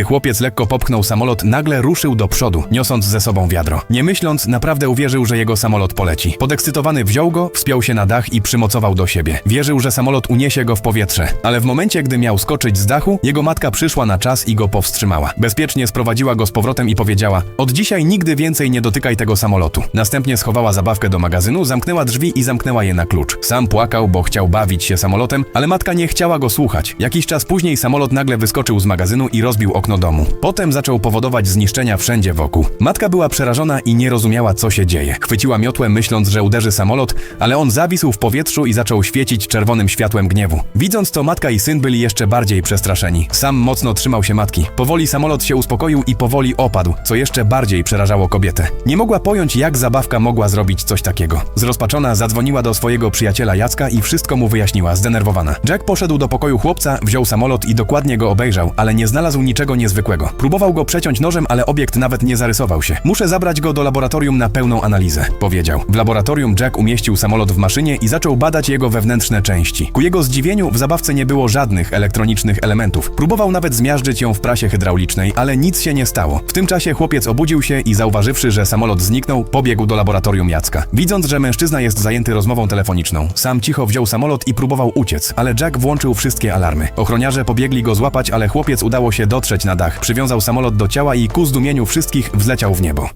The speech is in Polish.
Gdy chłopiec lekko popchnął samolot, nagle ruszył do przodu, niosąc ze sobą wiadro. Nie myśląc, naprawdę uwierzył, że jego samolot poleci. Podekscytowany wziął go, wspiął się na dach i przymocował do siebie. Wierzył, że samolot uniesie go w powietrze. Ale w momencie, gdy miał skoczyć z dachu, jego matka przyszła na czas i go powstrzymała. Bezpiecznie sprowadziła go z powrotem i powiedziała: Od dzisiaj nigdy więcej nie dotykaj tego samolotu. Następnie schowała zabawkę do magazynu, zamknęła drzwi i zamknęła je na klucz. Sam płakał, bo chciał bawić się samolotem, ale matka nie chciała go słuchać. Jakiś czas później samolot nagle wyskoczył z magazynu i rozbił okno domu. Potem zaczął powodować zniszczenia wszędzie wokół. Matka była przerażona i nie rozumiała, co się dzieje. Chwyciła miotłę, myśląc, że uderzy samolot, ale on zawisł w powietrzu i zaczął świecić czerwonym światłem gniewu. Widząc to, matka i syn byli jeszcze bardziej przestraszeni. Sam mocno trzymał się matki. Powoli samolot się uspokoił i powoli opadł, co jeszcze bardziej przerażało kobietę. Nie mogła pojąć, jak zabawka mogła zrobić coś takiego. Zrozpaczona zadzwoniła do swojego przyjaciela Jacka i wszystko mu wyjaśniła, zdenerwowana. Jack poszedł do pokoju chłopca, wziął samolot i dokładnie go obejrzał, ale nie znalazł niczego niezwykłego. Próbował go przeciąć nożem, ale obiekt nawet nie zarysował się. Muszę zabrać go do laboratorium na pełną analizę, powiedział. W laboratorium Jack umieścił samolot w maszynie i zaczął badać jego wewnętrzne części. Ku jego zdziwieniu w zabawce nie było żadnych elektronicznych elementów. Próbował nawet zmiażdżyć ją w prasie hydraulicznej, ale nic się nie stało. W tym czasie chłopiec obudził się i zauważywszy, że samolot zniknął, pobiegł do laboratorium Jacka. Widząc, że mężczyzna jest zajęty rozmową telefoniczną, sam cicho wziął samolot i próbował uciec, ale Jack włączył wszystkie alarmy. Ochroniarze pobiegli go złapać, ale chłopiec udało się dotrzeć na dach, przywiązał samolot do ciała i ku zdumieniu wszystkich wzleciał w niebo.